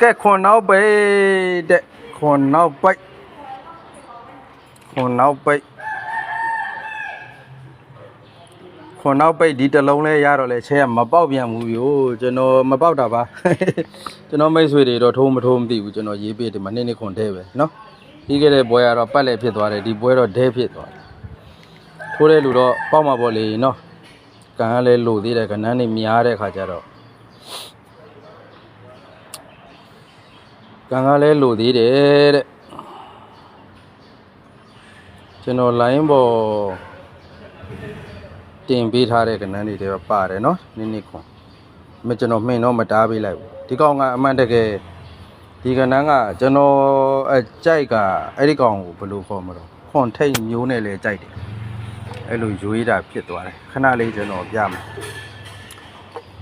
ကဲခွန်နောက်ပိတ်တဲ့ခွန်နောက်ပိတ်ခွန်နောက်ပိတ်ခွန်နောက်ပိတ်ဒီတစ်လုံးလဲရတော့လဲချဲကမပေါက်ပြန်ဘူးဗျို့ကျွန်တော်မပေါက်တာပါ ကျွန်တော်မိတ်ဆွေတွေတော့ထိုးမထိုးမသိဘူးကျွန်တော်ရေးပေးတယ်မနေ့နေ့ခွန်တဲပဲเนาะပြီးခဲ့တဲ့ပွဲကတော့ပတ်လဲဖြစ်သွားတယ်ဒီပွဲတော့ဒဲဖြစ်သွားတယ်ထိုးတဲ့လူတော့ပေါက်မှာပေါ့လေเนาะကံကလည်းလို့သေးတယ်ကနန်းနေများတဲ့ခါကျတော့ ကံကလည်းလိုသေးတယ်တဲ့ကျွန်တော် line ပေါ်တင်ပေးထားတဲ့ကဏ္ဍတွေတွေပါတယ်နော်နိနိခွန်မကျွန်တော်မှင်တော့မတားပေးလိုက်ဘူးဒီကောင်ကအမှန်တကယ်ဒီကဏ္ဍကကျွန်တော်အကြိုက်ကအဲ့ဒီကောင်ကိုဘယ်လိုခေါ်မလို့ခွန်ထိတ်မျိုးနဲ့လဲကြိုက်တယ်အဲ့လိုယူရတာဖြစ်သွားတယ်ခဏလေးကျွန်တော်ပြမယ်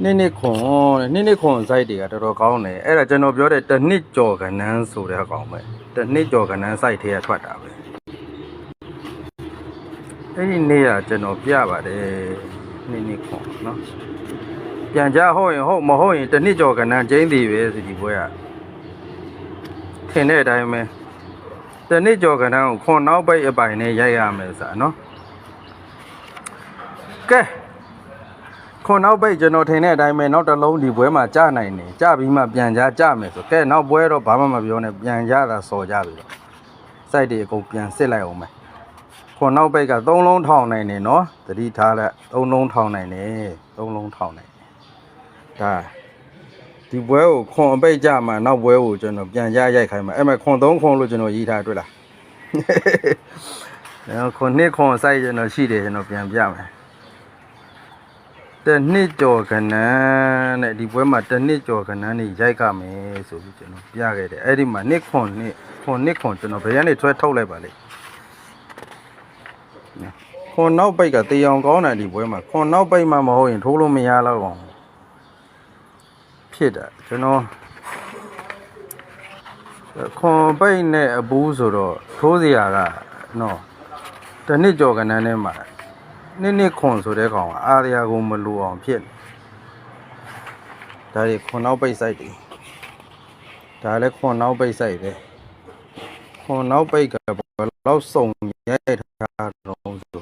နေ့နေ့ခွန်တဲ့နေ့နေ့ခွန် site တွေကတော်တော်ကောင်းတယ်အဲ့ဒါကျွန်တော်ပြောတဲ့တစ်နှစ်ကျော်ကနန်းဆိုတဲ့အကောင်ပဲတစ်နှစ်ကျော်ကနန်း site ထဲကထွက်တာပဲအဲ့ဒီနေ့ကကျွန်တော်ပြပါတယ်နေ့နေ့ခွန်နော်ပြန်ကြဟုတ်ရင်ဟုတ်မဟုတ်ရင်တစ်နှစ်ကျော်ကနန်းကျင်းသေးပဲစီဒီပွဲကထင်တဲ့အတိုင်းပဲတစ်နှစ်ကျော်ကနန်းကိုခွန်နောက်ပိတ်အပိုင်နဲ့ရိုက်ရမယ်ဆိုတာနော်ကဲ ခွန်နောက်ပိတ်ကျွန်တော်ထင်တဲ့အတိုင်းပဲနောက်တစ်လုံးဒီပွဲမှာကြနိုင်တယ်ကြပြီးမှပြန်ကြကြမယ်ဆိုကဲနောက်ပွဲတော့ဘာမှမပြောနဲ့ပြန်ကြတာစော်ကြပြီတော့စိုက်တွေအကုန်ပြန်စစ်လိုက်အောင်မယ်ခွန်နောက်ပိတ်က3လုံးထောင်နိုင်တယ်နော်သတိထားလက်3လုံးထောင်နိုင်တယ်3လုံးထောင်နိုင်တယ်ဒါဒီပွဲကိုခွန်အပိတ်ကြမှာနောက်ပွဲကိုကျွန်တော်ပြန်ကြရိုက်ခိုင်းမှာအဲ့မဲ့ခွန်3ခွန်လို့ကျွန်တော်ရေးထားတွေ့လားအဲ့ခွန်2ခွန်စိုက်ကျွန်တော်ရှိတယ်ကျွန်တော်ပြန်ပြမယ် တစ်နှစ်ကျော်ကနန်းတဲ့ဒီပွဲမှာတစ်နှစ်ကျော်ကနန်းနေရိုက်ကမယ်ဆိုပြီးကျွန်တော်ပြခဲ့တယ်အဲ့ဒီမှာနှစ်ခွန်နှစ်ခွန်နှစ်ခွန်ကျွန်တော်ဘယ်ကနေထွဲထုတ်လိုက်ပါလိမ့်နော်ခွန်နောက်ပိတ်ကတေအောင်ကောင်းတယ်ဒီပွဲမှာခွန်နောက်ပိတ်မှမဟုတ်ရင်ထိုးလို့မရတော့အောင်ဖြစ်တာကျွန်တော်ခွန်ပိတ်နဲ့အပူးဆိုတော့ထိုးစရာကနော်တစ်နှစ်ကျော်ကနန်းထဲမှာ နှစ်နှစ်ခွန်ဆိုတဲ့ကောင်ကအာရယာကိုမလူအောင်ဖြစ်နေဒါတွေခွန်နောက်ပိတ်ဆိုင်တွေဒါလည်းခွန်နောက်ပိတ်ဆိုင်ပဲခွန်နောက်ပိတ်ကဘယ်လောက်စုံရိုက်ထားတော့ဆို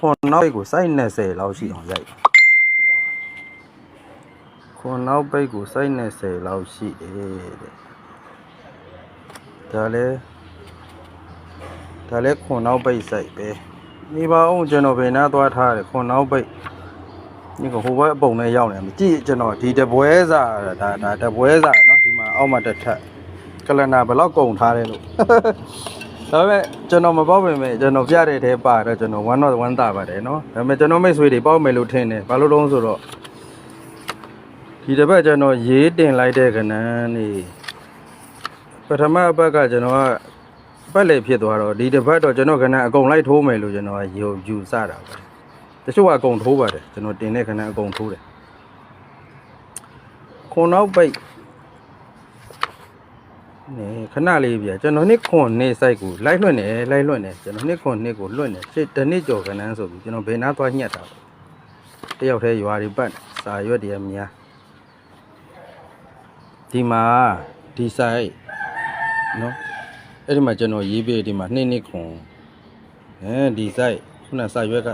ခွန်နောက်ပိတ်ကိုစိုက်20လောက်ရှိအောင်ရိုက်ခွန်နောက်ပိတ်ကိုစိုက်20လောက်ရှိတယ်တဲ့ဒါလည်းဒါလည်းခွန်နောက်ပိတ်ဆိုင်ပဲ နေပါအောင်ကျွန်တော်ဘယ်နာသွားထားတယ်ခွန်နောက်ပိတ်ဒီကဟိုဘက်အပုံနဲ့ရောက်နေမှာကြည့်ကျွန်တော်ဒီတပွဲစာဒါဒါတပွဲစာเนาะဒီမှာအောက်မှာတစ်ထပ်ကလနာဘယ်လောက်ကုန်ထားတယ်လို့ ဒါပေမဲ့ကျွန်တော်မပေါက်ပင်မဲ့ကျွန်တော်ပြတဲ့ထဲပါတော့ကျွန်တော်1 not 1တာပါတယ်เนาะဒါပေမဲ့ကျွန်တော်မိတ်ဆွေတွေပေါက်မယ်လို့ထင်တယ်ဘာလို့တုံးဆိုတော့ဒီတစ်ပတ်ကျွန်တော်ရေးတင်လိုက်တဲ့ကဏ္ဍနေပထမအပတ်ကကျွန်တော်က ပတ်လေဖြစ်သွားတော့ဒီတစ်ပတ်တော့ကျွန်တော်ခဏအကုန်လိုက်ထိုးမယ်လို့ကျွန်တော်ကယူယူစတာပဲတချို့ကအကုန်ထိုးပါတယ်ကျွန်တော်တင်တဲ့ခဏအကုန်ထိုးတယ်ခွန်နောက်ပိတ်နေခဏလေးပြကျွန်တော်နှစ်ခွန်နေစိုက်ကိုလိုက်လွှင့်နေလိုက်လွှင့်နေကျွန်တော်နှစ်ခွန်နှစ်ကိုလွှင့်နေရှစ်တစ်နှစ်ကျော်ခဏန်းဆိုပြီးကျွန်တော်ဘယ်နာသွားညှက်တာပေါ့တယောက်တည်းရွာတွေပတ်စာရွက်တွေအများဒီမှာဒီဆိုင်နော် အဲ့ဒီမှာကျွန်တော်ရေးပေးဒီမှာနှစ်နှစ်ခွန်အဲဒီ site ခုနစာရွက်က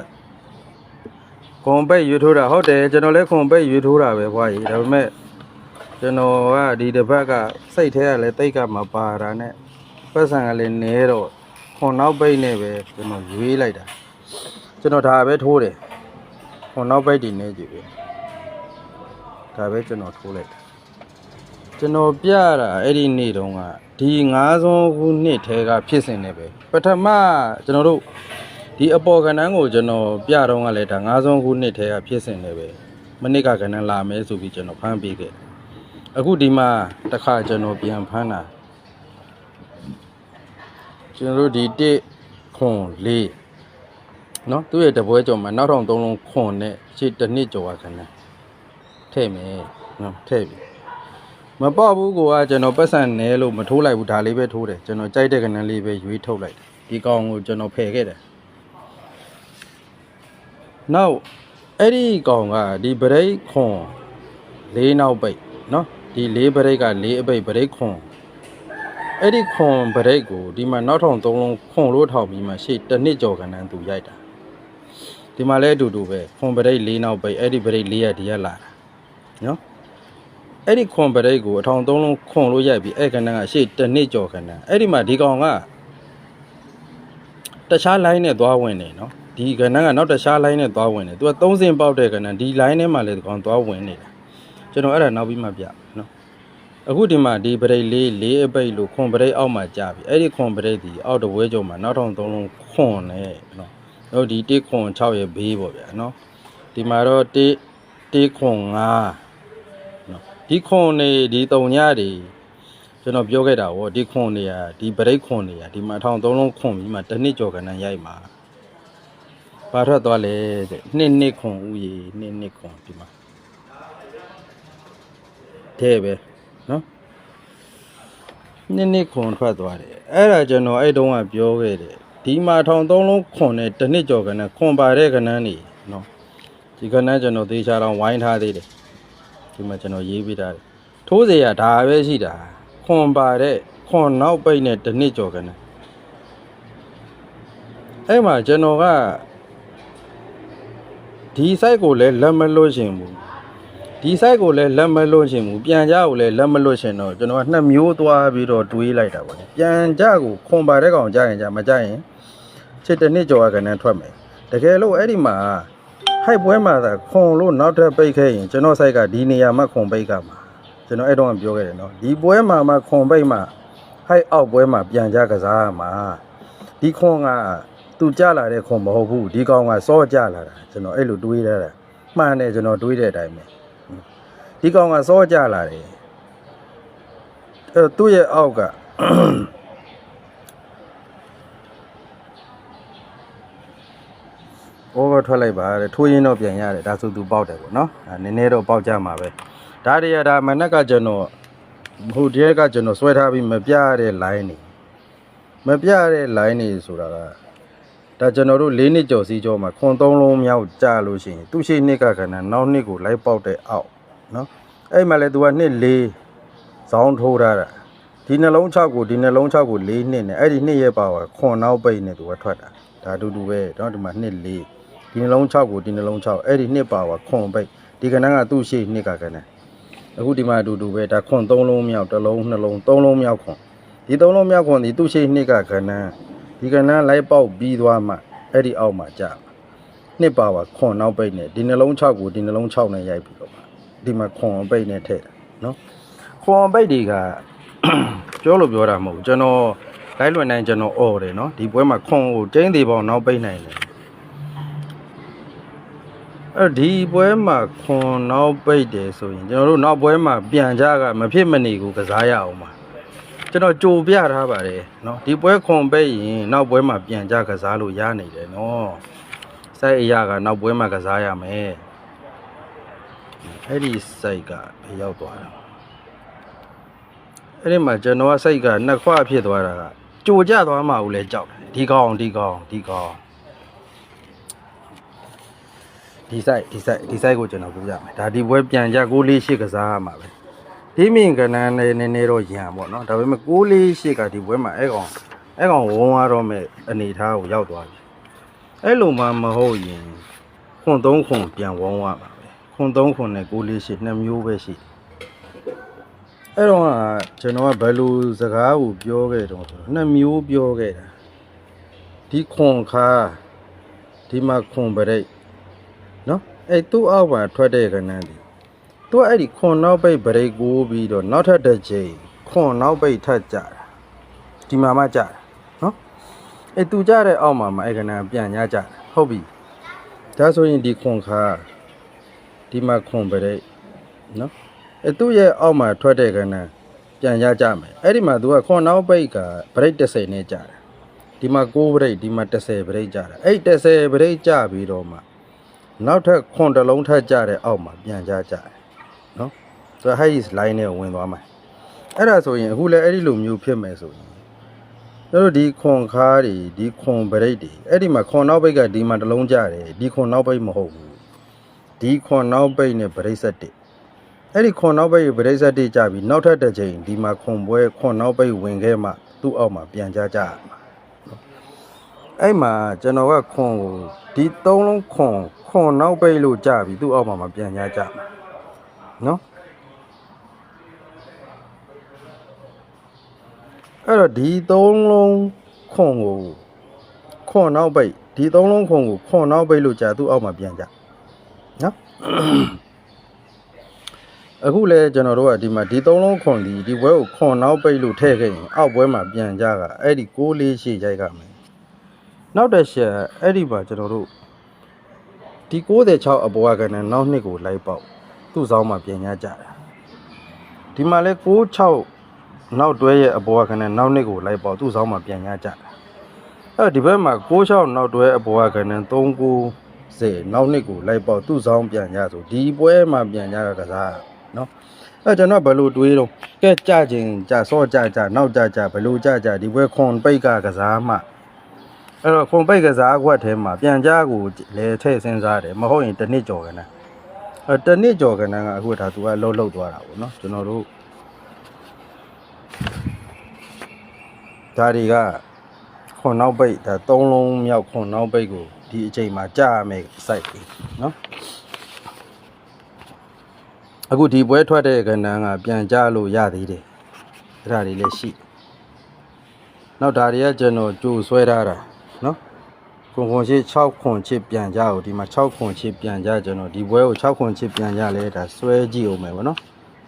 ခွန်ပိတ်ရွေးထိုးတာဟုတ်တယ်ကျွန်တော်လည်းခွန်ပိတ်ရွေးထိုးတာပဲခွာကြီးဒါပေမဲ့ကျွန်တော်ကဒီတစ်ပတ်ကစိတ်ထဲကလည်းတိတ်ကမပါတာနဲ့ပတ်စံကလည်းနဲတော့ခွန်နောက်ပိတ်နဲ့ပဲကျွန်တော်ရွေးလိုက်တာကျွန်တော်ဒါပဲထိုးတယ်ခွန်နောက်ပိတ်ဒီနေကြည့်ပဲဒါပဲကျွန်တော်ထိုးလိုက်တာ ကျွန်တော်ပြတာအဲ့ဒီနေ့တုန်းကဒီ9ဆုံးခုနှစ်ထဲကဖြစ်စဉ်နေပဲပထမကျွန်တော်တို့ဒီအပေါ်ကဏ္ဍကိုကျွန်တော်ပြတော့ကလည်းဒါ9ဆုံးခုနှစ်ထဲကဖြစ်စဉ်နေပဲမနစ်ကကဏ္ဍလာမယ်ဆိုပြီးကျွန်တော်ဖမ်းပေးခဲ့တယ်အခုဒီမှာတစ်ခါကျွန်တော်ပြန်ဖမ်းတာကျွန်တော်တို့ဒီ1ခွန်4เนาะသူ့ရဲ့တပွဲကြော်မှာနောက်ထောင်3လုံးခွန်နဲ့ရှေ့တစ်နှစ်ကျော်ကခဏထည့်မယ်เนาะထည့်ပြီ မပေါ့ဘူးကိုကကျွန်တော်ပတ်စံနဲလို့မထိုးလိုက်ဘူးဒါလေးပဲထိုးတယ်ကျွန်တော်ကြိုက်တဲ့ကဏ္ဍလေးပဲရွေးထုတ်လိုက်တယ်ဒီကောင်ကိုကျွန်တော်ဖယ်ခဲ့တယ်နောက်အဲ့ဒီကောင်ကဒီဗရိတ်ခွန်လေးနောက်ပိတ်เนาะဒီ ဒီလေးပရိတ်ကလေးအပိတ်ပရိတ်ခွန်အဲ့ဒီခွန်ပရိတ်ကိုဒီမှာနောက်ထောင်သုံးလုံးခွန်လို့ထောင်ပြီးမှရှေ့တစ်နှစ်ကျော်ခဏန်းသူရိုက်တာဒီမှာလည်းအတူတူပဲခွန်ပရိတ်လေးနောက်ပိတ်အဲ့ဒီပရိတ်လေးရဒီရလာတာနော် အဲ့ဒီခွန်ပရိတ်ကိုအထောင်သုံးလုံးခွန်လို့ရိုက်ပြီးအဲ့ခဏန်းကရှေ့တစ်နှစ်ကျော်ခဏန်းအဲ့ဒီမှာဒီကောင်ကတခြား line နဲ့သွားဝင်နေနော်ဒီခဏန်းကနောက်တခြား line နဲ့သွားဝင်နေသူကသုံးစင်ပေါက်တဲ့ခဏန်းဒီ line ထဲမှာလည်းဒီကောင်သွားဝင်နေတာကျွန်တော်အဲ့ဒါနောက်ပြီးမှပြနော်အခုဒီမှာဒီပရိတ်လေးလေးအပိတ်လို့ခွန်ပရိတ်အောက်မှာကြာပြီအဲ့ဒီခွန်ပရိတ်ဒီအောက်တဝဲကြုံမှာနောက်ထောင်သုံးလုံးခွန်နဲ့နော်တို့ဒီတေးခွန်6ရဲ့ဘေးပေါ့ဗျာနော်ဒီမှာတော့တေးတေးခွန်5နော် ဒီခွန်နေဒီတုံညတွေကျွန်တော်ပြောခဲ့တာဗောဒီခွန်နေရဒီပရိတ်ခွန်နေရဒီမှာထောင်သုံးလုံးခွန်ပြီးမှတစ်နှစ်ကျော်ကနန်းရိုက်မှာပါထွက်သွားလေတဲ့နှစ်နှစ်ခွန်ဥယေနှစ်နှစ်ခွန်ဒီမှာတဲ့ပဲနော်နည်းနည်းခွန်ထွက်သွားတယ်အဲ့ဒါကျွန်တော်အဲ့တုန်းကပြောခဲ့တယ်ဒီမှာထောင်သုံးလုံးခွန်နဲ့တစ်နှစ်ကျော်ကနန်းခွန်ပါတဲ့ကနန်းနေနော်ဒီကနန်းကျွန်တော်သေချာတော့ဝိုင်းထားသေးတယ် ဒီမှာကျွန်တော်ရေးပေးထားတယ်ထိုးเสียရဒါပဲရှိတာခွန်ပါတဲ့ခွန်နောက်ပိတ်နဲ့တစ်နှစ်ကျော်ကနန်းအဲ့မှာကျွန်တော်ကဒီ site ကိုလည်းလက်မလို့ရှင်ဘူး ဒီ site ကိုလည်းလက်မလွတ်ရှင်ဘူးပြန်ကြကိုလည်းလက်မလွတ်ရှင်တော့ကျွန်တော်ကနှစ်မျိုးသွားပြီးတော့တွေးလိုက်တာပေါ့လေပြန်ကြကိုခွန်ပါတဲ့ကောင်ကြရင်ကြမကြရင်ချစ်တစ်နှစ်ကျော်ကကနန်းထွက်မယ်တကယ်လို့အဲ့ဒီမှာ ဟိုက်ပွဲမှာသာခွန်လို့နောက်ထပ်ပိတ်ခဲ့ရင်ကျွန်တော် site ကဒီနေရာမှာခွန်ပိတ်ကမှာကျွန်တော်အဲ့တော့ပြောခဲ့တယ်နော်ဒီပွဲမှာမှခွန်ပိတ်မှာဟိုက်အောက်ပွဲမှာပြန်ကြကစားရမှာဒီခွန်ကသူကြလာတဲ့ခွန်မဟုတ်ဘူးဒီကောင်ကစောကြလာတာကျွန်တော်အဲ့လိုတွေးရတာမှန်တယ်ကျွန်တော်တွေးတဲ့အတိုင်းပဲဒီကောင်ကစောကြလာတယ်အဲသူ့ရဲ့အောက်က ဘောကထွက်လိုက်ပါတဲ့ထိုးရင်တော့ပြန်ရတယ်ဒါဆိုသူပေါက်တယ်ပေါ့နော်အဲနည်းနည်းတော့ပေါက်ကြမှာပဲဒါတည်းရဒါမနက်ကကျွန်တော်ဟိုတည်းကကျွန်တော်ဆွဲထားပြီးမပြရတဲ့ line နေမပြရတဲ့ line နေဆိုတာကဒါကျွန်တော်တို့၄နှစ်ကျော်စီကျော်မှာခွန်သုံးလုံးမြောက်ကြာလို့ရှိရင်သူ့ရှိနှစ်ကခဏနောက်နှစ်ကိုလိုက်ပေါက်တဲ့အောက် နော်အဲ့မှာလဲ तू ကနှစ်၄ဇောင်းထိုးထားတာဒီနှလုံး6ကိုဒီနှလုံး6ကို၄နှစ်နဲ့အဲ့ဒီနှစ်ရဲ့ပါဝါခွန်နောက်ပိတ်နဲ့ तू ကထွက်တာဒါအတူတူပဲเนาะဒီမှာနှစ်၄ ဒီနှလုံး6ကိုဒီနှလုံး6အဲ့ဒီနှစ်ပါဝါခွန်ပိတ်ဒီကဏ္ဍကသူ့ရှိနှစ်ကကဏ္ဍအခုဒီမှာအတူတူပဲဒါခွန်3လုံးမြောက်တစ်လုံးနှလုံး3လုံးမြောက်ခွန်ဒီ3လုံးမြောက်ခွန်ဒီသူ့ရှိနှစ်ကကဏ္ဍဒီကဏ္ဍလိုက်ပေါက်ပြီးသွားမှအဲ့ဒီအောက်မှာကြာနှစ်ပါဝါခွန်နောက်ပိတ်နဲ့ဒီနှလုံး6ကိုဒီနှလုံး6နဲ့ရိုက်ပြီးတော့မှဒီမှာခွန်အပိတ်နဲ့ထည့်တာနော်ခွန်အပိတ်တွေကပြောလို့ပြောတာမဟုတ်ဘူးကျွန်တော်လိုက်လွင်နိုင်ကျွန်တော်អော်တယ်နော်ဒီပွဲမှာခွန်ကိုကျင်းသေးပေါင်းနောက်ပိတ်နိုင်တယ် အဲ့ဒီပွဲမှာခွန်နောက်ပိတ်တယ်ဆိုရင်ကျွန်တော်တို့နောက်ပွဲမှာပြန်ကြကမဖြစ်မနေဘူးကစားရအောင်ပါကျွန်တော်ကြိုပြထားပါတယ်နော်ဒီပွဲခွန်ပိတ်ရင်နောက်ပွဲမှာပြန်ကြကစားလို့ရနေတယ်နော်စိုက်အရာကနောက်ပွဲမှာကစားရမယ်အဲ့ဒီစိုက်ကဘယ်ရောက်သွားတာအဲ့ဒီမှာကျွန်တော်ကစိုက်ကနှစ်ခွဖြစ်သွားတာကကြိုကျသွားမှဦးလဲကြောက်တယ်ဒီကောင်ဒီကောင်ဒီကောင် ဒီစိုက်ဒီစိုက်ဒီစိုက်ကိုကျွန်တော်ပြောပြမယ်ဒါဒီပွဲပြန်ကြ6လေး8ကစားရမှာပဲဒီမြင်ကနန်းနဲ့နည်းနည်းတော့ရံပေါ့နော်ဒါပေမဲ့6လေး8ကဒီပွဲမှာအဲ့ကောင်အဲ့ကောင်ဝုံသွားတော့မဲ့အနေထားကိုရောက်သွားပြီအဲ့လိုမှမဟုတ်ရင်ခွန်3ခွန်ပြန်ဝုံသွားမှာခွန်3ခွန်နဲ့6လေးရှိနှစ်မျိုးပဲရှိအဲ့တော့ကကျွန်တော်ကဘယ်လိုစကားကိုပြောခဲ့တော့ဆိုတော့နှစ်မျိုးပြောခဲ့တာဒီခွန်ခါဒီမှာခွန်ပရိတ်နော် အဲ့သူ့အောက်မှာထွက်တဲ့ကဏ္ဍဒီသူကအဲ့ဒီခွန်နောက်ပိတ်ပရိတ်ကိုပြီးတော့နောက်ထပ်တစ်ချိန်ခွန်နောက်ပိတ်ထပ်ကြတာဒီမှာမှကြတာနော်အဲ့သူကြတဲ့အောက်မှာမှအဲ့ကဏ္ဍပြန်ညကြတာဟုတ်ပြီဒါဆိုရင်ဒီခွန်ခါဒီမှာခွန်ပရိတ်နော်အဲသူ့ရဲ့အောက်မှာထွက်တဲ့ကဏ္ဍပြန်ရကြမယ်အဲ့ဒီမှာသူကခွန်နောက်ပိတ်ကပရိတ်30နဲ့ကြာတယ်ဒီမှာ6ပရိတ်ဒီမှာ30ပရိတ်ကြာတယ်အဲ့30ပရိတ်ကြာပြီးတော့မှ နောက်ထပ်ခွန်တစ်လုံးထပ်ကြာတဲ့အောက်မှာပြန်ကြကြတယ်နော်သူက high line နဲ့ဝင်သွားမှာအဲ့ဒါဆိုရင်အခုလည်းအဲ့ဒီလိုမျိုးဖြစ်မယ်ဆိုရင်တို့တို့ဒီခွန်ခါးတွေဒီခွန်ပရိတ်တွေအဲ့ဒီမှာခွန်နောက်ပိတ်ကဒီမှာတစ်လုံးကြာတယ်ဒီခွန်နောက်ပိတ်မဟုတ်ဘူးဒီခွန်နောက်ပိတ်နဲ့ဗရိတ်ဆက်တစ်အဲ့ဒီခွန်နောက်ပိတ်ပရိသတ်တိကြပြီနောက်ထပ်တစ်ချိန်ဒီမှာခွန်ပွဲခွန်နောက်ပိတ်ဝင်ခဲ့မှသူ့အောက်မှာပြန်ကြကြရမှာနော်အဲ့မှာကျွန်တော်ကခွန်ကိုဒီသုံးလုံးခွန် ခွန်နောက်ပိတ်လို့ကြပြီသူ့အောက်မှာမပြန်ကြကြမှာနော်အဲ့တော့ဒီသုံးလုံးခွန်ကိုခွန်နောက်ပိတ်ဒီသုံးလုံးခွန်ကိုခွန်နောက်ပိတ်လို့ကြာသူ့အောက်မှာပြန်ကြနော်အခုလဲကျွန်တော်တို့ကဒီမှာဒီသုံးလုံးခွန်ဒီဒီဘွဲကိုခွန်နောက်ပိတ်လို့ထည့်ခဲ့ရင်အောက်ဘွဲမှာပြန်ကြကအဲ့ဒီ6လေးရှေ့ရိုက်ကမယ်နောက်တစ်ချက်အဲ့ဒီမှာကျွန်တော်တို့ ဒီ96အပေါ်ကကနေနောက်နှစ်ကိုလိုက်ပေါက်သူ့ဆောင်မှာပြန်ကြကြတာဒီမှာလဲ96နောက်တွဲရဲ့အပေါ်ကကနေနောက်နှစ်ကိုလိုက်ပေါက်သူ့ဆောင်မှာပြန်ကြကြတာအဲ့ဒီဘက်မှာ96နောက်တွဲအပေါ်ကကနေ39စေနောက်နှစ်ကိုလိုက်ပေါက်သူ့ဆောင်ပြန်ကြဆိုဒီပွဲမှာပြန်ကြတာကစားနော်အဲကျွန်တော်ဘယ်လိုတွေးတော့ကဲကြခြင်းကြစောကြကြနောက်ကြကြဘယ်လိုကြကြဒီဘွဲခွန်ပိတ်ကကစားမှ အဲ့တော့ခွန်ပိတ်ကစားခွက်ထဲမှာပြန်ကြကိုလဲထည့်စဉ်းစားတယ်မဟုတ်ရင်တစ်နှစ်ကြော်ကနန်းအဲတစ်နှစ်ကြော်ကနန်းကအခုဒါသူကလှုပ်လှုပ်သွားတာပေါ့နော်ကျွန်တော်တို့ဒါတွေကခွန်နောက်ပိတ်ဒါသုံးလုံးမြောက်ခွန်နောက်ပိတ်ကိုဒီအချိန်မှာကြာရမယ်စိုက်ပြီနော်အခုဒီပွဲထွက်တဲ့ကဏ္ဍကပြန်ကြလို့ရသေးတယ်အဲ့ဒါတွေလည်းရှိနောက်ဒါတွေကကျွန်တော်ကြိုဆွဲထားတာ နော်ခွန်ခွန်ချစ်6ခွန်ချစ်ပြန်ကြကိုဒီမှာ6ခွန်ချစ်ပြန်ကြကျွန်တော်ဒီပွဲကို6ခွန်ချစ်ပြန်ကြလဲဒါဆွဲကြည့်အောင်မယ်ဗောနော်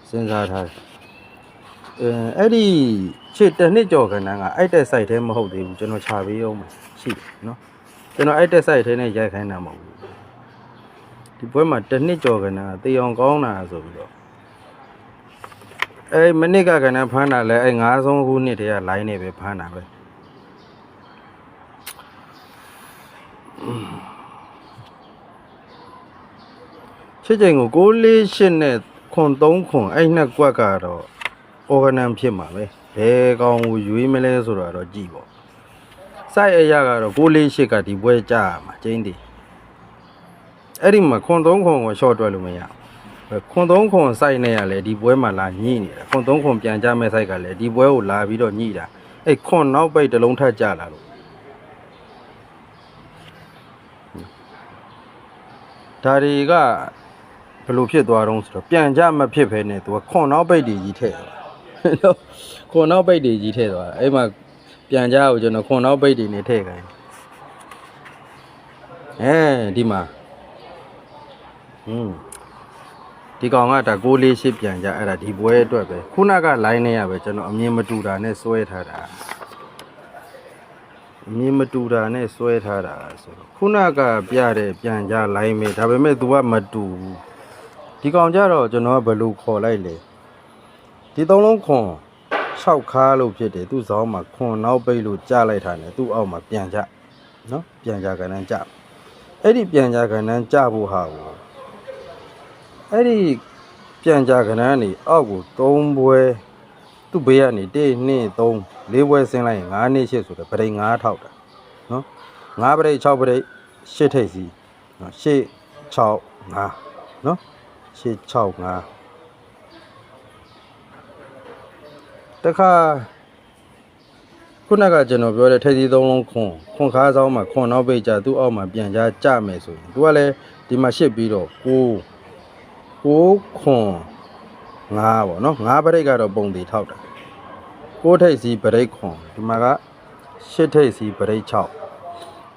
စဉ်းစားထားတယ်အဲအဲ့ဒီချစ်တစ်နှစ်ကျော်ကဏ္ဍကအဲ့တဲ့ site ထဲမဟုတ်သေးဘူးကျွန်တော်ခြာပေးအောင်မယ်ရှိတယ်နော်ကျွန်တော်အဲ့တဲ့ site ထဲနဲ့ရိုက်ခိုင်းတာမဟုတ်ဘူးဒီပွဲမှာတစ်နှစ်ကျော်ကနာတေအောင်ကောင်းတာဆိုပြီးတော့အဲမနစ်ကကနာဖမ်းတာလဲအဲငါးဆုံးခုနှစ်တည်းက line နေပဲဖမ်းတာပဲ ချစ်ချိန်ကို648နဲ့ခွန်3ခွန်အဲ့နှစ်ကွက်ကတော့ organ ဖြစ်မှာပဲဘယ်ကောင်ကိုရွေးမလဲဆိုတော့တော့ကြည်ပေါ့စိုက်အရာကတော့648ကဒီပွဲကြာရမှာကျင်းတယ်အဲ့ဒီမှာခွန်သုံးခွန်ကိုရှော့တွက်လို့မရဘူးခွန်သုံးခွန်စိုက်နေရလေဒီပွဲမှာလာညှိနေတာခွန်သုံးခွန်ပြန်ကြမဲ့စိုက်ကလည်းဒီပွဲကိုလာပြီးတော့ညှိတာအဲ့ခွန်နောက်ပိတ်တစ်လုံးထပ်ကြလာလို့ ဒါတွေကဘယ်လိုဖြစ်သွားတော့ဆိုတော့ပြန်ကြမဖြစ်ဖဲနဲ့သူကခွန်နောက်ပိတ်တွေကြီးထည့်သွားနော်ခွန်နောက်ပိတ်တွေကြီးထည့်သွားတာအဲ့မှာပြန်ကြကိုကျွန်တော်ခွန်နောက်ပိတ်တွေနေထည့်ခိုင်းအဲဒီမှာอืมဒီကောင်ကဒါ6လေးရှစ်ပြန်ကြအဲ့ဒါဒီပွဲအတွက်ပဲခုနက line နဲ့ရပဲကျွန်တော်အမြင်မတူတာနဲ့စွဲထားတာ အမြင်မတူတာနဲ့စွဲထားတာဆိုတော့ခုနကပြတဲ့ပြန်ကြ line ပဲဒါပေမဲ့ तू ကမတူဘူးဒီကောင်ကြတော့ကျွန်တော်ကဘယ်လိုခေါ်လိုက်လဲဒီသုံးလုံးခွန်6ခါလို့ဖြစ်တယ်သူ့ဇောင်းမှာခွန်နောက်ပိတ်လို့ကြားလိုက်တာနဲ့သူ့အောက်မှာပြန်ကြနော်ပြန်ကြကဏ္ဍကြအဲ့ဒီပြန်ကြကဏ္ဍကြဖို့ဟာကိုအဲ့ဒီပြန်ကြကဏ္ဍကနေအောက်ကို3ဘွဲ သူ့ဘေးကနေ1 2 3 4ဘွဲဆင်းလိုက်ရင်9နှစ်8ဆိုတော့ပရိတ်9ထောက်တာနော်9ပရိတ်6ပရိတ်8ထိပ်စီနော်8 6 5နော်8 6 5တခါခုနကကျွန်တော်ပြောတဲ့ထိပ်စီသုံးလုံးခွန်ခွန်ခါဆောင်မှာခွန်နောက်ပိတ်ကြသူ့အောက်မှာပြန်ကြကြမယ်ဆိုရင်သူကလည်းဒီမှာရှစ်ပြီးတော့9 6ခွန် 5ပေါ့နော်5ပရိတ်ကတော့ပုံသေးထောက်တာ6ထိပ်စီပရိတ်ခွန်ဒီမှာက8ထိပ်စီပရိတ်6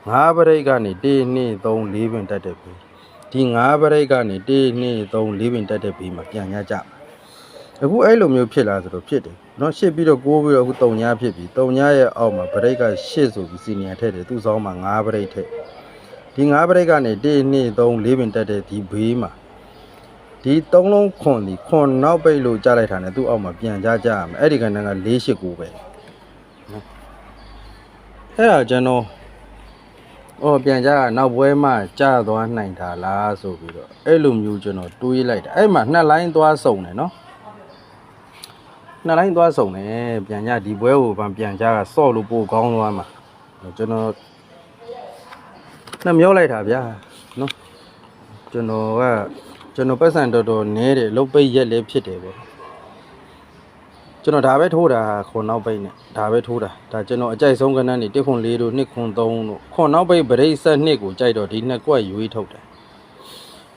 5ပရိတ်ကနေ1 2 3 4ပင်တက်တဲ့ပြီဒီ5ပရိတ်ကနေ1 2 3 4ပင်တက်တဲ့ပြီမှာပြန်ရကြအခုအဲ့လိုမျိုးဖြစ်လာဆိုတော့ဖြစ်တယ်နော်ရှစ်ပြီးတော့9ပြီးတော့အခု3ညဖြစ်ပြီ3ညရဲ့အောက်မှာပရိတ်က8ဆိုပြီးစီနီယာထည့်တယ်သူ့ဆောင်မှာ5ပရိတ်ထည့်ဒီ5ပရိတ်ကနေ1 2 3 4ပင်တက်တဲ့ဒီဘေးမှာ ဒီသုံးလုံးခွန်ဒီခွန်နောက်ပိတ်လို့ကြားလိုက်တာနဲ့သူ့အောက်မှာပြန်ကြားကြရမယ်အဲ့ဒီကဏ္ဍက489ပဲနော်အဲ့ဒါကျွန်တော်အော်ပြန်ကြားကနောက်ပွဲမှကြားသွားနိုင်တာလားဆိုပြီးတော့အဲ့လိုမျိုးကျွန်တော်တွေးလိုက်တာအဲ့မှာနှစ်လိုင်းသွားစုံတယ်နော်နှစ်လိုင်းသွားစုံတယ်ပြန်ကြဒီပွဲကိုပြန်ကြားကစော့လို့ပို့ကောင်းသွားမှာကျွန်တော်နှမျောလိုက်တာဗျာနော်ကျွန်တော်က ကျွန်တော်ပတ်စံတော်တော်နဲတယ်လုတ်ပိတ်ရက်လည်းဖြစ်တယ်ပေါ့ကျွန်တော်ဒါပဲထိုးတာခွန်နောက်ပိတ်နဲ့ဒါပဲထိုးတာဒါကျွန်တော်အကြိုက်ဆုံးကဏ္ဍနေ1ခွန်4တို့2ခွန်3တို့ခွန်နောက်ပိတ်ဗရိတ်ဆက်2ကိုကြိုက်တော့ဒီနှစ်ကွက်ရွေးထုတ်တယ်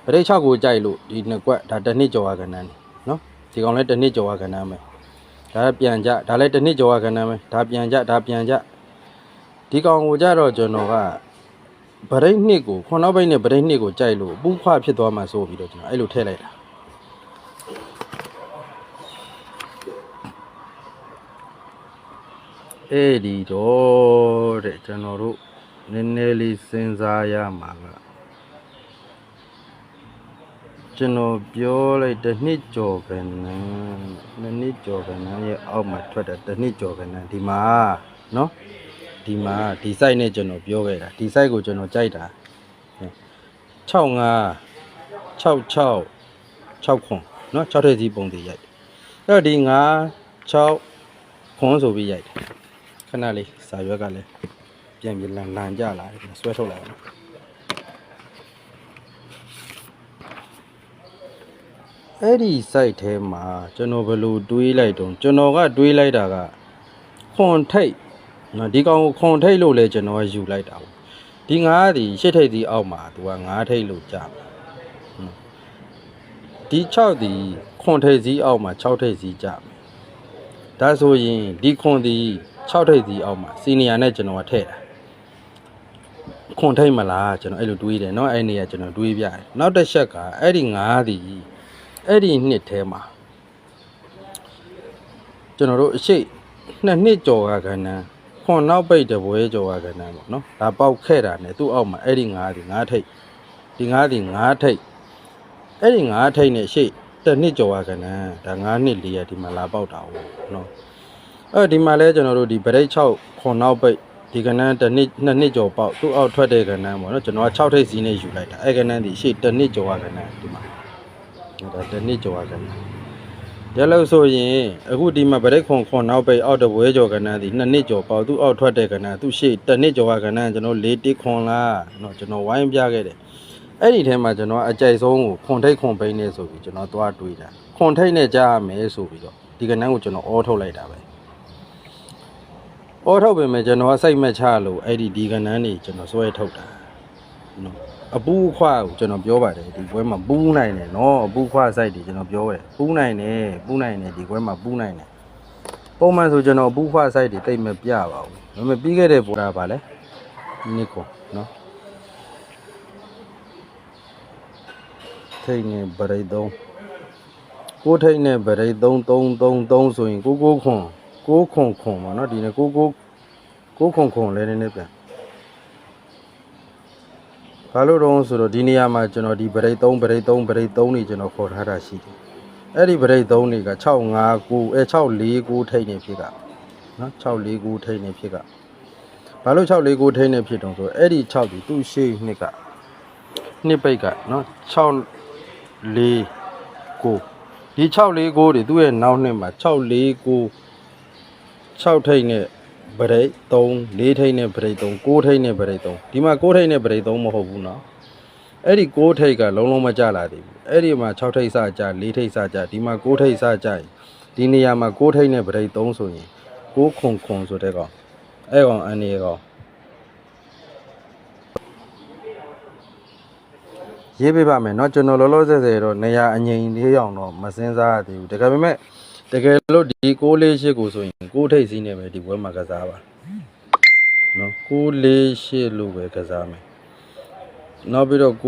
ဗရိတ်6ကိုကြိုက်လို့ဒီနှစ်ကွက်ဒါတစ်နှစ်ကျော်ကဏ္ဍနေနော်ဒီကောင်လည်းတစ်နှစ်ကျော်ကဏ္ဍမယ်ဒါပြန်ကြဒါလည်းတစ်နှစ်ကျော်ကဏ္ဍမယ်ဒါပြန်ကြဒါပြန်ကြဒီကောင်ကိုကြတော့ကျွန်တော်က ဗရိတ်နှစ်ကိုခွန်နောက်ဘိတ်နဲ့ဗရိတ်နှစ်ကိုကြိုက်လို့ပူးခွဖြစ်သွားမှဆိုပြီးတော့ကျွန်တော်အဲ့လိုထည့်လိုက်တာအဲ့ဒီတော့တဲ့ကျွန်တော်တို့နည်းနည်းလေးစဉ်းစားရမှာကကျွန်တော်ပြောလိုက်တစ်နှစ်ကျော်ကနန်းနှစ်နှစ်ကျော်ကနန်းရဲ့အောက်မှာထွက်တဲ့တစ်နှစ်ကျော်ကနန်းဒီမှာနော် ဒီမှာဒီ site နဲ့ကျွန်တော်ပြောခဲ့တာဒီ site ကိုကျွန်တော်ကြိုက်တာ65 66 6ခွန်เนาะ6ထည့်စီပုံတွေရိုက်တယ်အဲ့တော့ဒီ9 6ခွန်ဆိုပြီးရိုက်တယ်ခဏလေးစာရွက်ကလည်းပြန်ပြန်လန်လန်ကြလာတယ်ဆွဲထုတ်လိုက်အောင်အဲ့ဒီ site ထဲမှာကျွန်တော်ဘယ်လိုတွေးလိုက်တုံးကျွန်တော်ကတွေးလိုက်တာကခွန်ထိတ် နော်ဒီကောင်ကိုခွန်ထိတ်လို့လဲကျွန်တော်ကယူလိုက်တာပေါ့ဒီငါးကဒီရှစ်ထိတ်ဒီအောက်မှာသူကငါးထိတ်လို့ကြာမှာဟွန်းဒီ6ဒီခွန်ထိတ်စီးအောက်မှာ6ထိတ်စီးကြာမှာဒါဆိုရင်ဒီခွန်ဒီ6ထိတ်စီးအောက်မှာစီနီယာနဲ့ကျွန်တော်ကထည့်တာခွန်ထိတ်မလားကျွန်တော်အဲ့လိုတွေးတယ်เนาะအဲ့နေရကျွန်တော်တွေးပြတယ်နောက်တစ်ချက်ကအဲ့ဒီငါးဒီအဲ့ဒီနှစ်ထဲမှာကျွန်တော်တို့အရှိတ်နှစ်နှစ်ကျော်ကခဏန်း ခွန်နောက်ပိတ်တပွဲကျော်ကကဏ္ဍပေါ့နော်ဒါပေါက်ခဲ့တာ ਨੇ သူ့အောက်မှာအဲ့ဒီငါးဒီငါးထိတ်ဒီငါးဒီငါးထိတ်အဲ့ဒီငါးထိတ် ਨੇ ရှေ့တစ်နှစ်ကျော်ကကဏ္ဍဒါငါးနှစ်လေးရဒီမှာလာပေါက်တာဟုတ်နော်အဲ့ဒီမှာလဲကျွန်တော်တို့ဒီဗရိတ်6ခွန်နောက်ပိတ်ဒီကဏ္ဍတစ်နှစ်နှစ်နှစ်ကျော်ပေါက်သူ့အောက်ထွက်တဲ့ကဏ္ဍပေါ့နော်ကျွန်တော်က6ထိတ်စီးနဲ့ယူလိုက်တာအဲ့ကဏ္ဍဒီရှေ့တစ်နှစ်ကျော်ကကဏ္ဍဒီမှာဒါတစ်နှစ်ကျော်ကကဏ္ဍ ရလို့ဆိုရင်အခုဒီမှာဗရိတ်ခွန်ခွန်နောက်ပိတ်အောက်တပွဲကျော်ကဏ္ဍဒီနှစ်နှစ်ကျော်ပေါ့သူအောက်ထွက်တဲ့ကဏ္ဍသူရှေ့တစ်နှစ်ကျော်ကကဏ္ဍကျွန်တော်၄တိခွန်လားเนาะကျွန်တော်ဝိုင်းပြခဲ့တယ်အဲ့ဒီထဲမှာကျွန်တော်အကြိုက်ဆုံးကိုခွန်ထိတ်ခွန်ပိန်းနေဆိုပြီးကျွန်တော်သွားတွေးတာခွန်ထိတ်နဲ့ကြားရမယ်ဆိုပြီးတော့ဒီကဏ္ဍကိုကျွန်တော်အောထုတ်လိုက်တာပဲအောထုတ်ပေမဲ့ကျွန်တော်ကစိတ်မချလို့အဲ့ဒီဒီကဏ္ဍနေကျွန်တော်စွဲထုတ်တာเ အပူအခွားကိုကျွန်တော်ပြောပါတယ်ဒီပွဲမှာပူးနိုင်တယ်နော်အပူခွား site တွေကျွန်တော်ပြောတယ်ပူးနိုင်တယ်ပူးနိုင်တယ်ဒီပွဲမှာပူးနိုင်တယ်ပုံမှန်ဆိုကျွန်တော်အပူခွား site တွေတိတ်မပြပါဘူးဒါပေမဲ့ပြီးခဲ့တဲ့ပွဲကပါလဲနိကိုနော်ထိတ်နေပရိသုံးကိုထိတ်နေပရိသုံး333ဆိုရင်ကိုကိုခွန်ကိုခွန်ခွန်ပါနော်ဒီနေ့ကိုကိုကိုခွန်ခွန်လဲနေနေပြန် ဘာလို့တော့ဆိုတော့ဒီနေရာမှာကျွန်တော်ဒီဗရိတ်3ဗရိတ်3ဗရိတ်3နေကျွန်တော်ခေါ်ထားတာရှိတယ်အဲ့ဒီဗရိတ်3တွေက659အဲ649ထိတ်နေဖြစ်ကနော်649ထိတ်နေဖြစ်ကဘာလို့649ထိတ်နေဖြစ်တုံးဆိုတော့အဲ့ဒီ6ဒီသူ့ရှေ့နှစ်ကနှစ်ပိတ်ကနော်649ဒီ649တွေသူ့ရဲ့နောက်နှစ်မှာ649 6ထိတ်နဲ့ ဗရိတ်3 4ထိတ်နဲ့ဗရိတ်3 6ထိတ်နဲ့ဗရိတ်3ဒီမှာ6ထိတ်နဲ့ဗရိတ်3မဟုတ်ဘူးเนาะအဲ့ဒီ6ထိတ်ကလုံးလုံးမကြလာသေးဘူးအဲ့ဒီမှာ6ထိတ်စကြ4ထိတ်စကြဒီမှာ6ထိတ်စကြရင်ဒီနေရာမှာ6ထိတ်နဲ့ဗရိတ်3ဆိုရင်6ခွန်ခွန်ဆိုတဲ့ကောင်အဲ့ကောင်အနေကောင်ရေးပေးပါမယ်เนาะကျွန်တော်လောလောဆယ်ဆယ်တော့နေရာအငိမ်လေးအောင်တော့မစင်းစားရသေးဘူးတကယ်ပေမဲ့ တကယ်လို့ဒီ6လေး8ကိုဆိုရင်6ထိပ်စီးနေပဲဒီပွဲမှာကစားပါနော်6လေး8လို့ပဲကစားမယ်နောက်ပြီးတော့6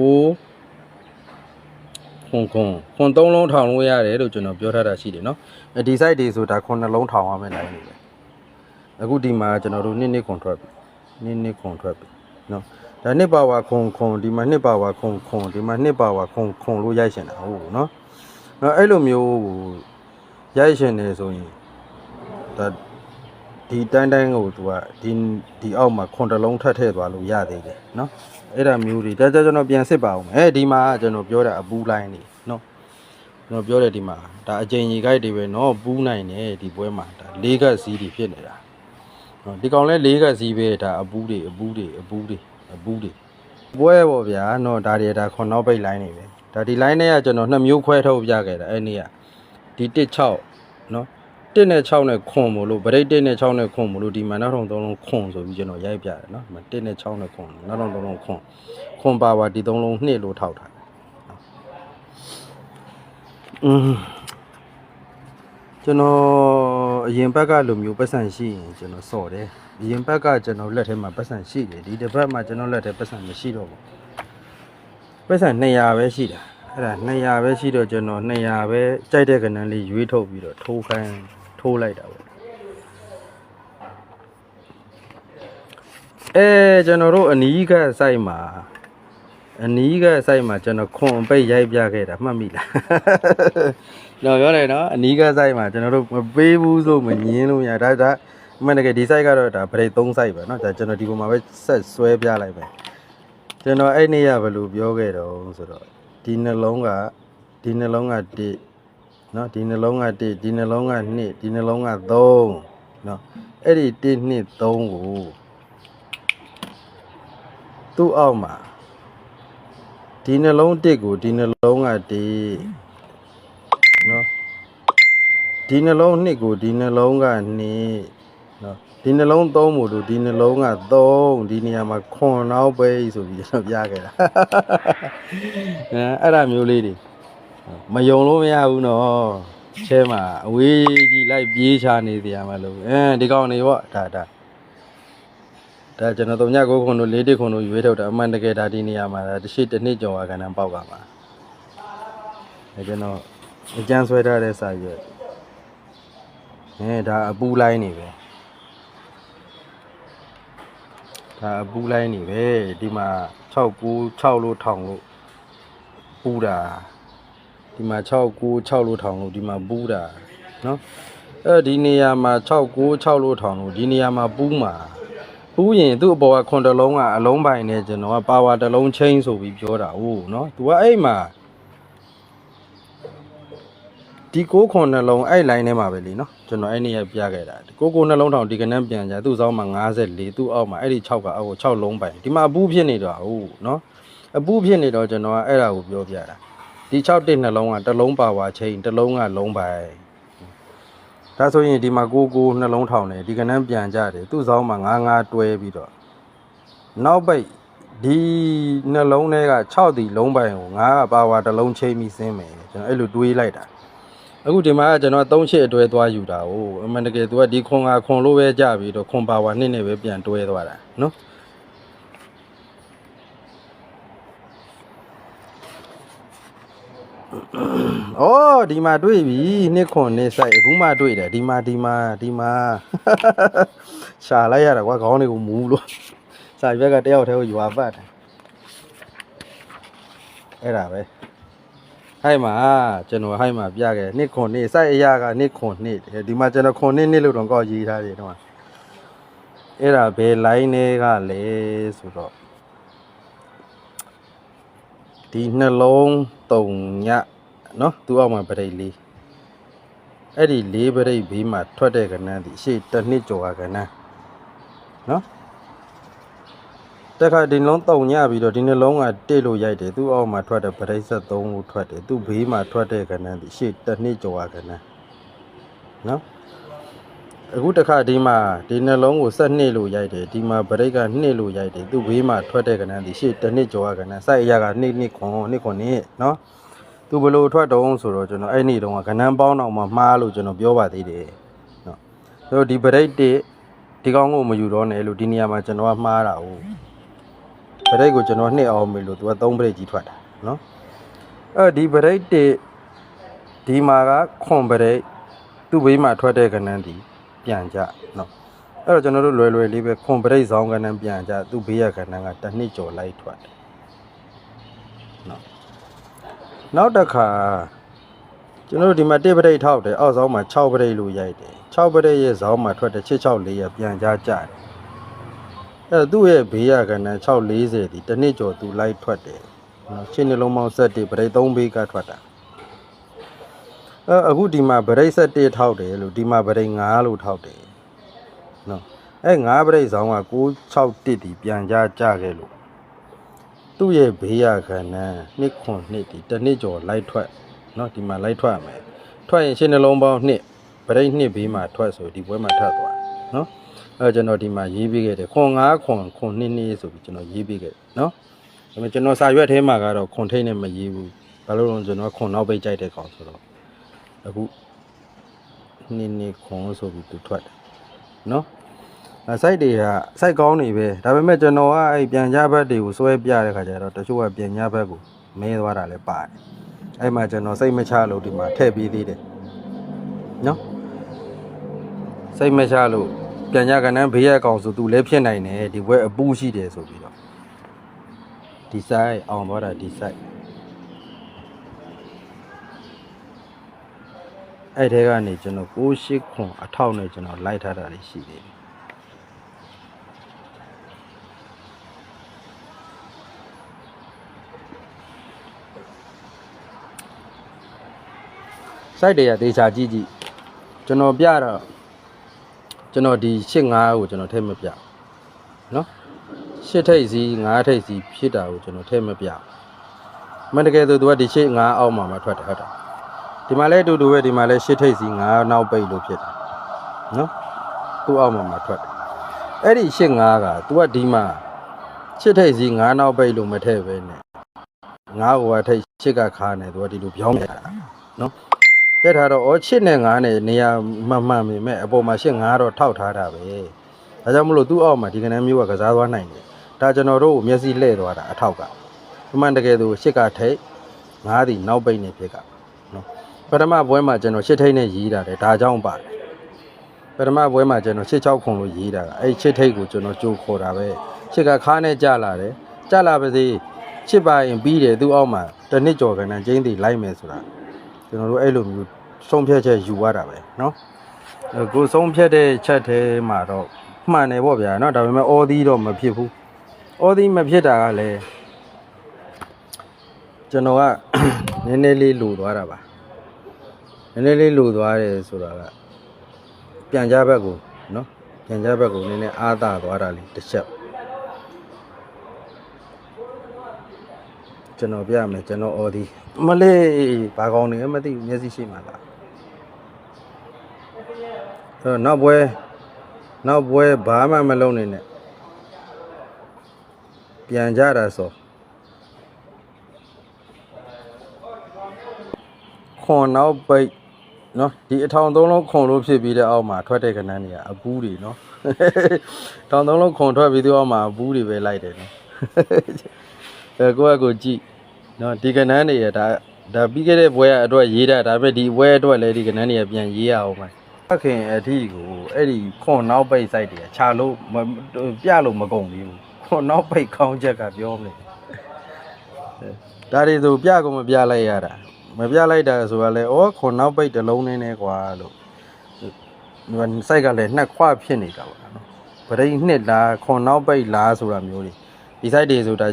ခွန်ခွန်ခွန်3လုံးထောင်လို့ရတယ်လို့ကျွန်တော်ပြောထားတာရှိတယ်နော်အဲဒီ site တွေဆိုတာခွန်နှလုံးထောင်ရမယ်နိုင်နေပဲအခုဒီမှာကျွန်တော်တို့နှစ်နှစ်ခွန်ထွက်ပြီနှစ်နှစ်ခွန်ထွက်ပြီနော်ဒါနှစ်ပါဝါခွန်ခွန်ဒီမှာနှစ်ပါဝါခွန်ခွန်ဒီမှာနှစ်ပါဝါခွန်ခွန်လို့ရိုက်ရှင်တာဟုတ်နော်နော်အဲ့လိုမျိုးဟို ရိုက်ရှင်နေဆိုရင်ဒါဒီတိုင်းတိုင်းကိုသူကဒီဒီအောက်မှာခွန်တလုံးထပ်ထည့်သွားလို့ရသေးတယ်เนาะအဲ့ဒါမျိုးတွေဒါကြကျွန်တော်ပြန်စစ်ပါအောင်အဲဒီမှာကျွန်တော်ပြောတာအပူလိုင်းနေเนาะကျွန်တော်ပြောတယ်ဒီမှာဒါအကျဉ်ကြီးခိုက်တွေပဲเนาะပူးနိုင်တယ်ဒီပွဲမှာဒါလေးကက်စီးတွေဖြစ်နေတာเนาะဒီကောင်လဲလေးကက်စီးပဲဒါအပူတွေအပူတွေအပူတွေအပူတွေပွဲပေါ့ဗျာเนาะဒါတွေဒါခွန်နောက်ပိတ်လိုင်းနေပဲ ဒါဒီ line နဲ့ကကျွန်တော်နှစ်မျိုးခွဲထုတ်ပြခဲ့တာအဲ့နေ့ကဒီ16နော် 1နဲ့6နဲ့ခွန်မို့လို့ဗရိတ်1နဲ့6နဲ့ခွန်မို့လို့ဒီမှာနောက်ထောင်3လုံးခွန်ဆိုပြီးကျွန်တော်ရိုက်ပြတယ်နော်ဒီမှာ1နဲ့6နဲ့ခွန်နောက်ထောင်3လုံးခွန်ခွန်ပါဝါဒီ3လုံး2လို့ထောက်ထားတယ်อืมကျွန်တော်အရင်ဘက်ကလိုမျိုးပတ်စံရှိရင်ကျွန်တော်စော်တယ်အရင်ဘက်ကကျွန်တော်လက်ထဲမှာပတ်စံရှိတယ်ဒီတစ်ပတ်မှာကျွန်တော်လက်ထဲပတ်စံမရှိတော့ဘူးပတ်စံ200ပဲရှိတာအဲ့ဒါ200ပဲရှိတော့ကျွန်တော်200ပဲကြိုက်တဲ့ကဏ္ဍလေးရွေးထုတ်ပြီးတော့ထိုးခိုင်း ထိုးလိုက်တာပေါ့အဲကျွန်တော်တို့အနီးကစိုက်မှာအနီးကစိုက်မှာကျွန်တော်ခွန်ပိတ်ရိုက်ပြခဲ့တာမှတ်မိလားတော့ပြောတယ်နော်အနီးကစိုက်မှာကျွန်တော်တို့မပေးဘူးဆိုမငင်းလို့ရဒါဒါအမှန်တကယ်ဒီစိုက်ကတော့ဒါဗရိတ်၃စိုက်ပဲနော်ဒါကျွန်တော်ဒီပုံမှာပဲဆက်ဆွဲပြလိုက်ပဲကျွန်တော်အဲ့နေ့ရဘယ်လိုပြောခဲ့တော့ဆိုတော့ဒီနှလုံးကဒီနှလုံးကတစ် နော်ဒီနှလုံးက1ဒီနှလုံးက2ဒီနှလုံးက3နော်အဲ့ဒီ1 2 3ကိုသူ့အောက်မှာဒီနှလုံး1ကိုဒီနှလုံးက1နော်ဒီနှလုံး2ကိုဒီနှလုံးက2နော်ဒီနှလုံး3မို့လို့ဒီနှလုံးက3ဒီနေရာမှာခွန်နောက်ပဲဆိုပြီးတော့ပြခဲ့တာအဲအဲ့ဒါမျိုးလေးတွေ မယုံလို့မရဘူးနော်ချဲမှာအဝေးကြီးလိုက်ပြေးချနေတရားမလို့အဲဒီကောင်နေပေါ့ဒါဒါဒါကျွန်တော်တို့ညကိုခွန်တို့လေးတစ်ခွန်တို့ရွေးထုတ်တာအမှန်တကယ်ဒါဒီနေရာမှာဒါတစ်ရှိတစ်နှစ်ကျော်ကဏ္ဍပေါက်ကမှာအဲကျွန်တော်အကျန်းဆွဲထားတဲ့စာရွက်အဲဒါအပူလိုင်းနေပဲဒါအပူလိုင်းနေပဲဒီမှာ6 9 6လို့ထောင်လို့ပူတာ ဒီမှာ6 9 6လို့ထောင်လို့ဒီမှာပူးတာနော်အဲဒီနေရာမှာ6 9 6လို့ထောင်လို့ဒီနေရာမှာပူးမှာပူးရင်သူ့အပေါ်ကခွန်တလုံးကအလုံးပိုင်နဲ့ကျွန်တော်ကပါဝါတလုံးချင်းဆိုပြီးပြောတာဟုတ်နော်သူကအဲ့မှာဒီကိုခွန်နှလုံးအဲ့ line ထဲမှာပဲလीနော်ကျွန်တော်အဲ့နေ့ရပြခဲ့တာကိုကိုနှလုံးထောင်ဒီကနန်းပြန်ကြသူ့ဆောင်မှာ54သူ့အောက်မှာအဲ့ဒီ6ကအောက်ကို6လုံးပိုင်ဒီမှာအပူးဖြစ်နေတော့ဟုတ်နော်အပူးဖြစ်နေတော့ကျွန်တော်ကအဲ့ဒါကိုပြောပြတာ ဒီ6တစ်နှလုံးကတစ်လုံးပါဝါချင်းတစ်လုံးကလုံးပိုင်ဒါဆိုရင်ဒီမှာကိုကိုနှလုံးထောင်တယ်ဒီကနန်းပြန်ကြတယ်သူ့စောင်းမှာ55တွဲပြီးတော့နောက်ပိတ်ဒီနှလုံးထဲက6တီလုံးပိုင်ကိုငါကပါဝါတစ်လုံးချိန်ပြီးစင်းမယ်ကျွန်တော်အဲ့လိုတွေးလိုက်တာအခုဒီမှာကကျွန်တော်သုံးချစ်အတွဲသွားယူတာ哦အမှန်တကယ်သူကဒီခွန်ကခွန်လို့ပဲကြပြီတော့ခွန်ပါဝါနှစ်နဲ့ပဲပြန်တွဲသွားတာနော် အော်ဒီမှာတွေ့ပြီနှစ်ခွန်နှစ်ဆိုင်အခုမှတွေ့တယ်ဒီမှာဒီမှာဒီမှာရှာလိုက်ရတာကွာခေါင်းလေးကိုမူးလို့စာရွက်ကတယောက်တည်းကိုရွာပတ်တယ်အဲ့ဒါပဲဟိုက်မှာကျွန်တော်ဟိုက်မှာပြခဲ့နှစ်ခွန်နှစ်စိုက်အရာကနှစ်ခွန်နှစ်တဲ့ဒီမှာကျွန်တော်ခွန်နှစ်နှစ်လို့တော့ကောက်ရေးထားတယ်တော့အဲ့ဒါဘယ် line တွေကလဲဆိုတော့ ဒီနှလုံးတုံညเนาะသူ့အောက်မှာပရိတ်လေးအဲ့ဒီလေးပရိတ်ဘေးမှာထွက်တဲ့ကဏ္ဍဒီရှေ့တစ်နှစ်ကျော်ကကဏ္ဍเนาะတက်ခါဒီနှလုံးတုံညပြီးတော့ဒီနှလုံးကတိတ်လို့ရိုက်တယ်သူ့အောက်မှာထွက်တဲ့ပရိတ်ဆက်သုံးကိုထွက်တယ်သူ့ဘေးမှာထွက်တဲ့ကဏ္ဍဒီရှေ့တစ်နှစ်ကျော်ကကဏ္ဍเนาะ အခုတစ်ခါဒီမှာဒီနှလုံးကိုဆက်နှစ်လို့ရိုက်တယ်ဒီမှာဗရိတ်ကနှစ်လို့ရိုက်တယ်သူ့ဘေးမှာထွက်တဲ့ကဏ္ဍဒီရှေ့တစ်နှစ်ကျော်ကကဏ္ဍစိုက်အရာကနှစ်နှစ်ခွန်နှစ်ခွန်နှစ်နော်သူဘလို့ထွက်တုံးဆိုတော့ကျွန်တော်အဲ့နေ့တုန်းကကဏ္ဍပေါင်းတော့မှမှားလို့ကျွန်တော်ပြောပါသေးတယ်နော်ဆိုတော့ဒီဗရိတ်တဒီကောင်းကိုမယူတော့နဲ့လို့ဒီနေရာမှာကျွန်တော်ကမှားတာဟုတ်ဗရိတ်ကိုကျွန်တော်နှစ်အောင်ပြီလို့သူကသုံးဗရိတ်ကြီးထွက်တာနော်အဲ့ဒီဗရိတ်တဒီမှာကခွန်ဗရိတ်သူ့ဘေးမှာထွက်တဲ့ကဏ္ဍဒီ ပြန်ကြနော်အဲ့တော့ကျွန်တော်တို့လွယ်လွယ်လေးပဲခွန်ဗရိတ်ဆောင်ကဏ္ဍပြန်ကြသူ့ဘေးရကဏ္ဍကတစ်နှစ်ကျော်လိုက်ထွက်တယ်နော်နောက်တစ်ခါကျွန်တော်တို့ဒီမှာတစ်ပရိတ်ထောက်တယ်အောက်ဆောင်မှာ6ပရိတ်လို့ရိုက်တယ်6ပရိတ်ရဲ့ဇောင်းမှာထွက်တဲ့664ရပြန်ကြကြတယ်အဲသူ့ရဲ့ဘေးရကဏ္ဍ640ဒီတစ်နှစ်ကျော်သူလိုက်ထွက်တယ်နော်ရှင်းနှလုံးပေါင်းဆက်1ပရိတ်3ဘေးကထွက်တာ အခုဒီမှာဗရိတ်ဆက်1ထောက်တယ်လို့ဒီမှာဗရိတ်9လို့ထောက်တယ်နော်အဲ9ဗရိတ်ဆောင်က661ဒီပြန်ကြကြခဲ့လို့သူ့ရဲ့ဘေးရခဏနှစ်ခွန်နှစ်ဒီတစ်နှစ်ကျော်လိုက်ထွက်နော်ဒီမှာလိုက်ထွက်ရမယ်ထွက်ရင်ရှင်းနှလုံးပေါင်းနှစ်ဗရိတ်နှစ်ဘေးမှာထွက်ဆိုဒီပွဲမှာထပ်သွားနော်အဲကျွန်တော်ဒီမှာရေးပေးခဲ့တယ်ခွန်9ခွန်ခွန်နှစ်နှစ်ဆိုပြီးကျွန်တော်ရေးပေးခဲ့နော်ဒါပေမဲ့ကျွန်တော်စာရွက်ထဲမှာကတော့ခွန်ထိတ်နဲ့မရေးဘူးဘာလို့လဲကျွန်တော်ခွန်နောက်ပိတ်ကြိုက်တဲ့ကောင်ဆိုတော့ အခုနေနေခွန်ဆိုပြီးသူထွက်တယ်နော်အဲ site တွေက site ကောင်းနေပဲဒါပေမဲ့ကျွန်တော်ကအဲ့ပြန်ကြဘက်တွေကိုဆွဲပြတဲ့ခါကျတော့တချို့ကပြန်ကြဘက်ကိုမင်းသွားတာလည်းပါတယ်အဲ့မှာကျွန်တော်စိတ်မချလို့ဒီမှာထည့်ပြီးသေးတယ်နော်စိတ်မချလို့ပြန်ကြကနန်းဘေးရကောင်ဆိုသူလည်းဖြစ်နိုင်တယ်ဒီဘွဲအပူရှိတယ်ဆိုပြီးတော့ဒီ site အောင်သွားတာဒီ site အဲ့ထဲကနေကျွန်တော်68ခွန်အထောက်နဲ့ကျွန်တော်လိုက်ထားတာလေးရှိသေးတယ်စိုက်တွေကဒေချာကြည့်ကြည့်ကျွန်တော်ပြတော့ကျွန်တော်ဒီ85ကိုကျွန်တော်ထည့်မပြနော်8ထိပ်စီ9ထိပ်စီဖြစ်တာကိုကျွန်တော်ထည့်မပြမှန်တကယ်ဆိုသူကဒီ85အောက်မှာမှထွက်တာဟုတ်တာ ဒီမှာလည်းအတူတူပဲဒီမှာလည်းရှစ်ထိပ်စီငါးနောက်ပိတ်လို့ဖြစ်တာနော်သူ့အောက်မှာမှာထွက်တယ်အဲ့ဒီရှစ်ငါးက तू ကဒီမှာရှစ်ထိပ်စီငါးနောက်ပိတ်လို့မထည့်ပဲနဲ့ငါးကိုကထိပ်ရှစ်ကခါနေ तू ကဒီလိုပြောင်းနေတာနော်ပြတ်ထားတော့ဩရှစ်နဲ့ငါးနဲ့နေရာမှန်မှန်ပဲမဲ့အပေါ်မှာရှစ်ငါးတော့ထောက်ထားတာပဲဒါကြောင့်မလို့သူ့အောက်မှာဒီကနေ့မျိုးကကစားသွားနိုင်တယ်ဒါကျွန်တော်တို့မျက်စိလှည့်သွားတာအထောက်ကမှန်တကယ်သူရှစ်ကထိပ်ငါးဒီနောက်ပိတ်နေဖြစ်က ပထမပွဲမှာကျွန်တော်ရှစ်ထိတ်နဲ့ရေးတာတယ်ဒါကြောင့်ပါတယ်ပထမပွဲမှာကျွန်တော်ရှစ်ချောက်ခုံလို့ရေးတာကအဲ့ရှစ်ထိတ်ကိုကျွန်တော်ကြိုးခေါ်တာပဲရှစ်ကခါနဲ့ကြလာတယ်ကြလာပါစေရှစ်ပါရင်ပြီးတယ်သူ့အောက်မှာတစ်နှစ်ကျော်ခဏကျင်းတီလိုက်မယ်ဆိုတာ ကျွန်တော်တို့အဲ့လိုမျိုးဆုံးဖြတ်ချက်ယူရတာပဲเนาะအဲကိုဆုံးဖြတ်တဲ့ချက်ထဲမှာတော့မှန်တယ်ပေါ့ဗျာเนาะဒါပေမဲ့အော်သီးတော့မဖြစ်ဘူးအော်သီးမဖြစ်တာကလည်းကျွန်တော်က နည်းနည်းလေးလိုသွားတာပါန ည်းနည်းလေးလိုသွားတယ်ဆိုတာကပြန်ကြဘက်ကိုနော်ပြန်ကြဘက်ကိုနည်းနည်းအားသာသွားတာလေးတစ်ချက်ကျွန်တော်ပြရမယ်ကျွန်တော်အော်ဒီမလေးဘာကောင်းနေမသိဘူးမျက်စိရှိမှလားအဲနောက်ပွဲနောက်ပွဲဘာမှမလုပ်နေနဲ့ပြန်ကြတာဆိုခွန်နောက်ပိတ် နော်ဒီအထောင်သုံးလုံးခွန်လို့ဖြစ်ပြီးတဲ့အောက်မှာထွက်တဲ့ကဏ္ဍတွေကအပူးတွေနော်ထောင်သုံးလုံးခွန်ထွက်ပြီးတဲ့အောက်မှာအပူးတွေပဲလိုက်တယ်နော်အဲကိုယ့်အကိုကြည့်နော်ဒီကဏ္ဍတွေရဒါဒါပြီးခဲ့တဲ့ဘွဲကအတွက်ရေးတာဒါပေမဲ့ဒီဘွဲအတွက်လည်းဒီကဏ္ဍတွေကပြန်ရေးရအောင်မယ်ဖခင်အထီကိုအဲ့ဒီခွန်နောက်ပိတ် site တွေကခြာလို့မပြလို့မကုန်သေးဘူးခွန်နောက်ပိတ်ခေါင်းချက်ကပြောမလဲဒါတွေဆိုပြကုန်မပြလိုက်ရတာ မပြလိုက်တာဆိုတော့လေဩခွန်နောက်ပိတ်တစ်လုံးနေနေကွာလို့ဒီမှာ site ကလည်းနှစ်ခွဖြစ်နေတာပေါ့နော်ဗရိတ်နှစ်လားခွန်နောက်ပိတ်လားဆိုတာမျိုးတွေဒီ site တွေဆိုတာ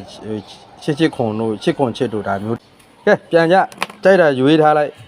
ချစ်ချစ်ခွန်တို့ချစ်ခွန်ချစ်တို့ဒါမျိုးကဲပြန်ကြကြိုက်တာရွေးထားလိုက်